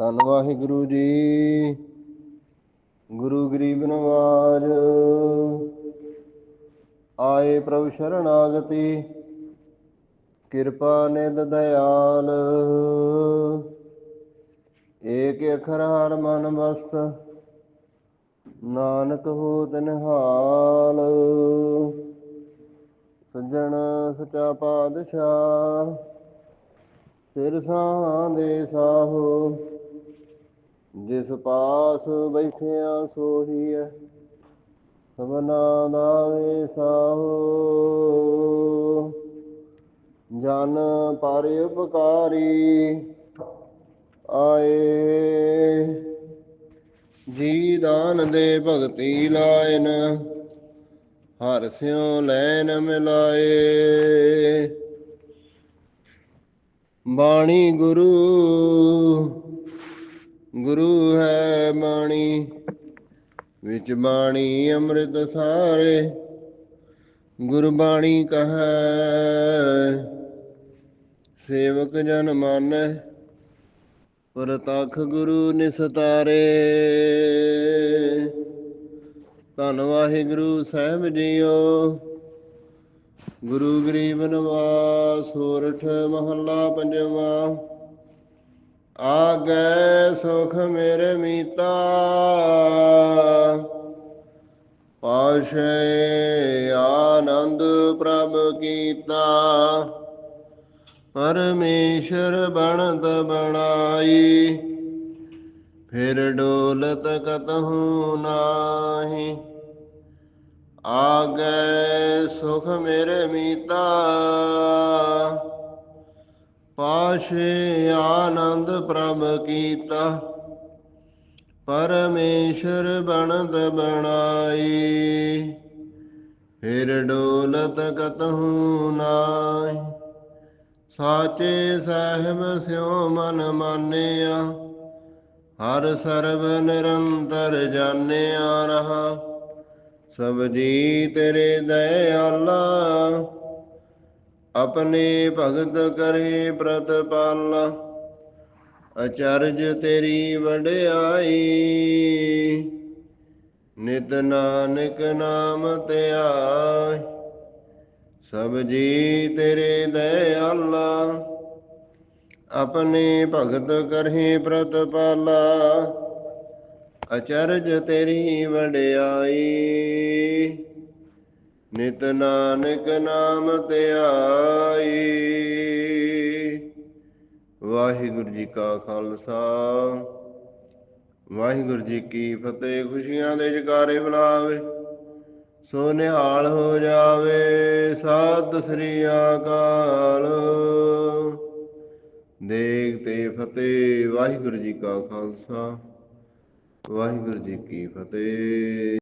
ਧੰਨ ਵਾਹਿਗੁਰੂ ਜੀ। ਗੁਰੂ ਗਰੀਬ ਨਵਾਜ। ਆਏ ਪ੍ਰਭ ਸ਼ਰਣਾਗਤੀ ਕਿਰਪਾ ਨਿਧ ਦਇਆਲ। ਏਕ ਅਖਰ ਹਰ ਮਨ ਬਸਤ ਨਾਨਕ ਹੋ ਨਿਹਾਲ ਸੱਜਣ ਸਚਾ ਪਾਦਸ਼ਾਹ ਸਿਰ ਸਾਹ ਦੇ ਸਾਹੋ ਜਿਸ ਪਾਸ ਬੈਠਿਆ ਸੋਹੀ ਹੈ ਸਭਨਾ ਦਾ ਵੇ ਸਾਹੋ। ਜਨ ਪਰ ਉਪਕਾਰੀ ਆਏ, ਜੀ ਦਾਨ ਦੇ ਭਗਤੀ ਲਾਇਨ, ਹਰ ਸਿਉ ਲੈਨ ਮਿਲਾਏ। ਬਾਣੀ ਗੁਰੂ ਗੁਰੂ ਹੈ ਬਾਣੀ, ਵਿੱਚ ਬਾਣੀ ਅੰਮ੍ਰਿਤ ਸਾਰੇ। ਗੁਰਬਾਣੀ ਕਹੈ, ਸੇਵਕ ਜਨ ਮਾਨੈ, ਪ੍ਰਤਖ ਗੁਰੂ ਨਿਸਤਾਰੇ। ਧੰਨ ਵਾਹਿਗੁਰੂ ਸਾਹਿਬ ਜੀਓ, ਗੁਰੂ ਗਰੀਬ ਨਵਾਸ ਸੋਰਠ ਮਹੱਲਾ ਪੰਜਵਾਂ। ਆਗੈ ਸੁਖ ਮੇਰੇ ਮੀਤਾ, ਪਾਸ਼ੇ ਆਨੰਦ ਪ੍ਰਭ ਕੀਤਾ, ਪਰਮੇਸ਼ਰ ਬਣਤ ਬਣਾਈ, ਫਿਰ ਡੋਲਤ ਕਤਹੂ ਨਾਹੀ। ਆਗੈ ਸੁਖ ਮੇਰੇ ਮੀਤਾ ਪਾਸ਼ੇ ਆਨੰਦ ਪ੍ਰਭ ਕੀਤਾ, ਪਰਮੇਸ਼ਰ ਬਣਤ ਬਣਾਈ। ਫਿਰ ਡੋਲਤ ਕਤਹੂ ਨਾਹੀ, ਸਾਚੇ ਸਾਹਿਬ ਸਿਉ ਮਨ ਮਾਨਿਆ, ਹਰ ਸਰਬ ਨਿਰੰਤਰ ਜਾਣਿਆ ਰਹਾ। ਸਭ ਜੀ ਤੇਰੇ ਦਇਆਲਾ ਆਪਣੇ ਭਗਤ ਕਰੇ ਪ੍ਰਤਪਾਲਾ, ਅਚਰਜ ਤੇਰੀ ਵਡਿਆਈ। ਨਿਤ ਨਾਨਕ ਨਾਮ ਧਿਆਈ ਸਭ ਜੀ ਤੇਰੇ ਦਇਆਲਾ। ਆਪਣੇ ਭਗਤ ਕਰਹੀ ਪ੍ਰਤਪਾਲਾ, ਅਚਰਜ ਤੇਰੀ ਵਡਿਆਈ। ਨਿਤ ਨਾਨਕ ਨਾਮ ਧਿਆਈ ਵਾਹਿਗੁਰੂ ਜੀ ਕਾ ਖਾਲਸਾ। ਵਾਹਿਗੁਰੂ ਜੀ ਕੀ ਫਤਿਹ। ਖੁਸ਼ੀਆਂ ਦੇ ਜਕਾਰੇ ਬੁਲਾਵੇ, ਸੋ ਨਿਹਾਲ ਹੋ ਜਾਵੇ ਸਤਿ ਸ੍ਰੀ ਅਕਾਲ। ਦੇਖ ਤੇ ਫਤਿਹ। ਵਾਹਿਗੁਰੂ ਜੀ ਕਾ ਖਾਲਸਾ। ਵਾਹਿਗੁਰੂ ਜੀ ਕੀ ਫਤਿਹ।